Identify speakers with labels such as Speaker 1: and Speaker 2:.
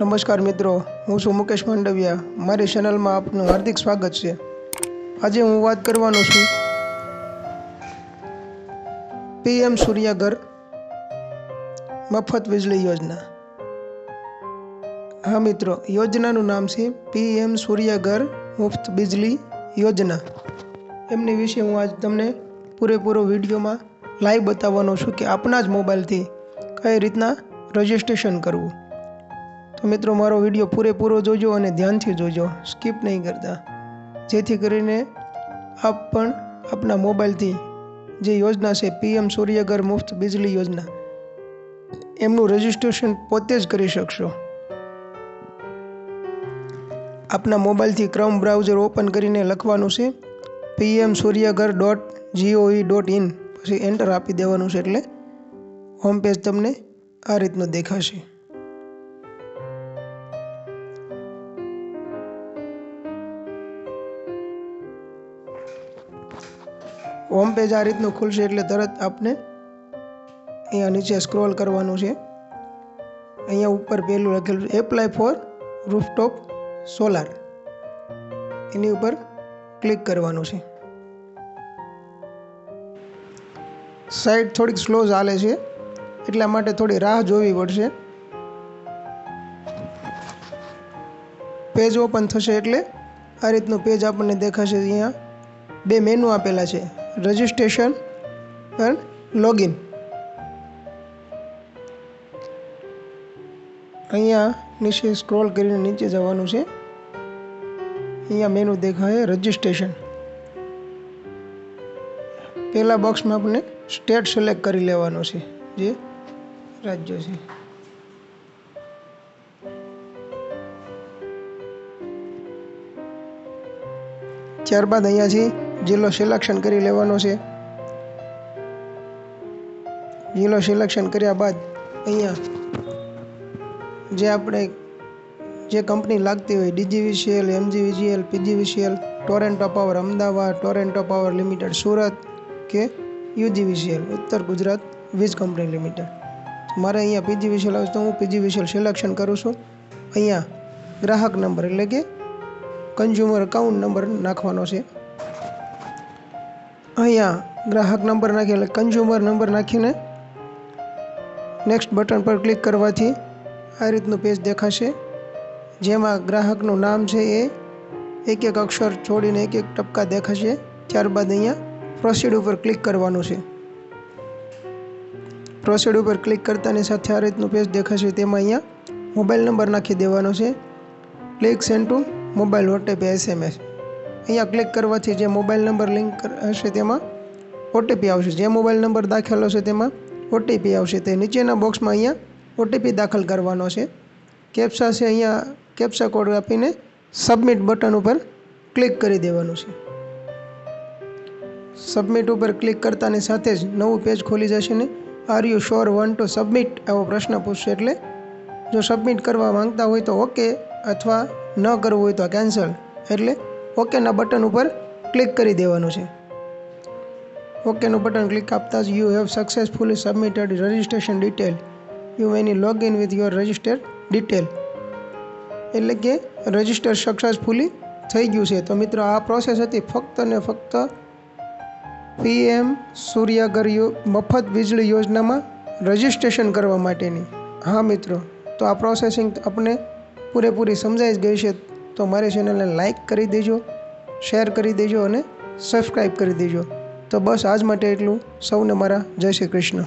Speaker 1: નમસ્કાર મિત્રો, હું છું મુકેશ માંડવિયા. મારી ચેનલમાં આપનું હાર્દિક સ્વાગત છે. આજે હું વાત કરવાનો છું પીએમ સૂર્યાઘર મફત વીજળી યોજના. હા મિત્રો, યોજનાનું નામ છે પીએમ સૂર્યાઘર મુફ્ત વીજળી યોજના. એમની વિશે હું આજ તમને પૂરેપૂરો વિડીયોમાં લાઈવ બતાવવાનો છું કે આપણા જ મોબાઈલથી કઈ રીતના રજિસ્ટ્રેશન કરવું. તો મિત્રો, મારો વીડિયો પૂરેપૂરો જોજો અને ધ્યાનથી જોજો. સ્કીપ નહીં કરતા. જેથી કરીને આપ પણ આપના મોબાઈલથી જે યોજના છે, પીએમ સૂર્યઘર મુફ્ત વીજળી યોજના, એમનું રજિસ્ટ્રેશન પોતે જ કરી શકશો. આપના મોબાઈલથી ક્રમ બ્રાઉઝર ઓપન કરીને લખવાનું છે, PM Suryaghar dot GOI dot in. પછી એન્ટર આપી દેવાનું છે એટલે હોમ પેજ તમને આ રીતનું દેખાશે. હોમ પેજ આ રીતનું ખુલશે એટલે તરત આપને અહીંયા નીચે સ્ક્રોલ કરવાનું છે. અહીંયા ઉપર પહેલું લખેલું એપ્લાય ફોર રૂફટોપ સોલાર એની ઉપર ક્લિક કરવાનું છે. સાઈડ થોડીક સ્લો ચાલે છે, એટલા માટે થોડી રાહ જોવી પડશે. પેજ ઓપન થશે એટલે આ રીતનું પેજ આપણને દેખાશે અહીંયા. બે મેનુ આપેલા છે. રજિસ્ટ્રેશન એન્ડ લોગિન અહીંયા નીચે સ્ક્રોલ કરીને નીચે જવાનું છે. અહીંયા મેનુ દેખાય રજિસ્ટ્રેશન પહેલાં બોક્સમાં આપણે સ્ટેટ સિલેક્ટ કરી લેવાનો છે, જે રાજ્ય છે. ત્યારબાદ અહીંયાથી જિલ્લો સિલેક્શન કરી લેવાનો છે. જિલ્લો સિલેક્શન કર્યા બાદ અહીંયા જે આપણે જે કંપની લાગતી હોય, DGVCL MGVCL PGVCL, Torrent power Ahmedabad, Torrent power limited, Surat કે યુજીવીસીએલ, ઉત્તર ગુજરાત વીજ કંપની લિમિટેડ. મારે અહીંયા પીજીવીસીએલ આવે તો હું પીજીવીસીએલ સિલેક્શન કરું છું. અહીંયા ગ્રાહક નંબર એટલે કે કન્ઝ્યુમર અકાઉન્ટ નંબર નાખવાનો છે. અહીંયા ગ્રાહક નંબર નાખી એટલે કન્ઝ્યુમર નંબર નાખીને નેક્સ્ટ બટન પર ક્લિક કરવાથી આ રીતનું પેજ દેખાશે. જેમાં ગ્રાહકનું નામ છે એ, એક એક અક્ષર છોડીને એક એક ટપકા દેખાશે. ત્યારબાદ અહીંયા પ્રોસીડ ઉપર ક્લિક કરવાનું છે. પ્રોસીડ ઉપર ક્લિક કરતાની સાથે આ રીતનું પેજ દેખાશે. તેમાં અહીંયા મોબાઈલ નંબર નાખી દેવાનો છે. Click send to mobile WhatsApp SMS અહીંયા ક્લિક કરવાથી જે મોબાઈલ નંબર લિંક હશે તેમાં ઓટીપી આવશે. જે મોબાઈલ નંબર દાખેલો છે તેમાં ઓટીપી આવશે. તે નીચેના બોક્સમાં અહીંયા ઓટીપી દાખલ કરવાનો છે. કેપ્સા છે અહીંયા કેપ્સા કોડ આપીને સબમિટ બટન ઉપર ક્લિક કરી દેવાનું છે. સબમિટ ઉપર ક્લિક કરતાની સાથે જ નવું પેજ ખોલી જશે ને. Are you sure want to submit એવો પ્રશ્ન પૂછશે એટલે જો સબમિટ કરવા માંગતા હોય તો ઓકે અથવા ન કરવું હોય તો કેન્સલ એટલે ઓકેના બટન ઉપર ક્લિક કરી દેવાનું છે. ઓકેનું બટન ક્લિક આપતા જ you have successfully submitted registration detail. You may log in with your register detail. એટલે કે રજિસ્ટર સક્સેસફુલી થઈ ગયું છે. તો મિત્રો, આ પ્રોસેસ હતી. ફક્ત ને ફક્ત પીએમ સૂર્યઘર યો મફત વીજળી યોજનામાં રજિસ્ટ્રેશન કરવા માટેની. હા મિત્રો, તો આ પ્રોસેસિંગ આપણે પૂરેપૂરી સમજાઈ જ ગઈ છે. તો મારી ચેનલને લાઇક કરી દેજો શેર કરી દેજો અને સબસ્ક્રાઈબ કરી દેજો. તો બસ આજ માટે એટલું. સૌને મારા જય શ્રી કૃષ્ણ.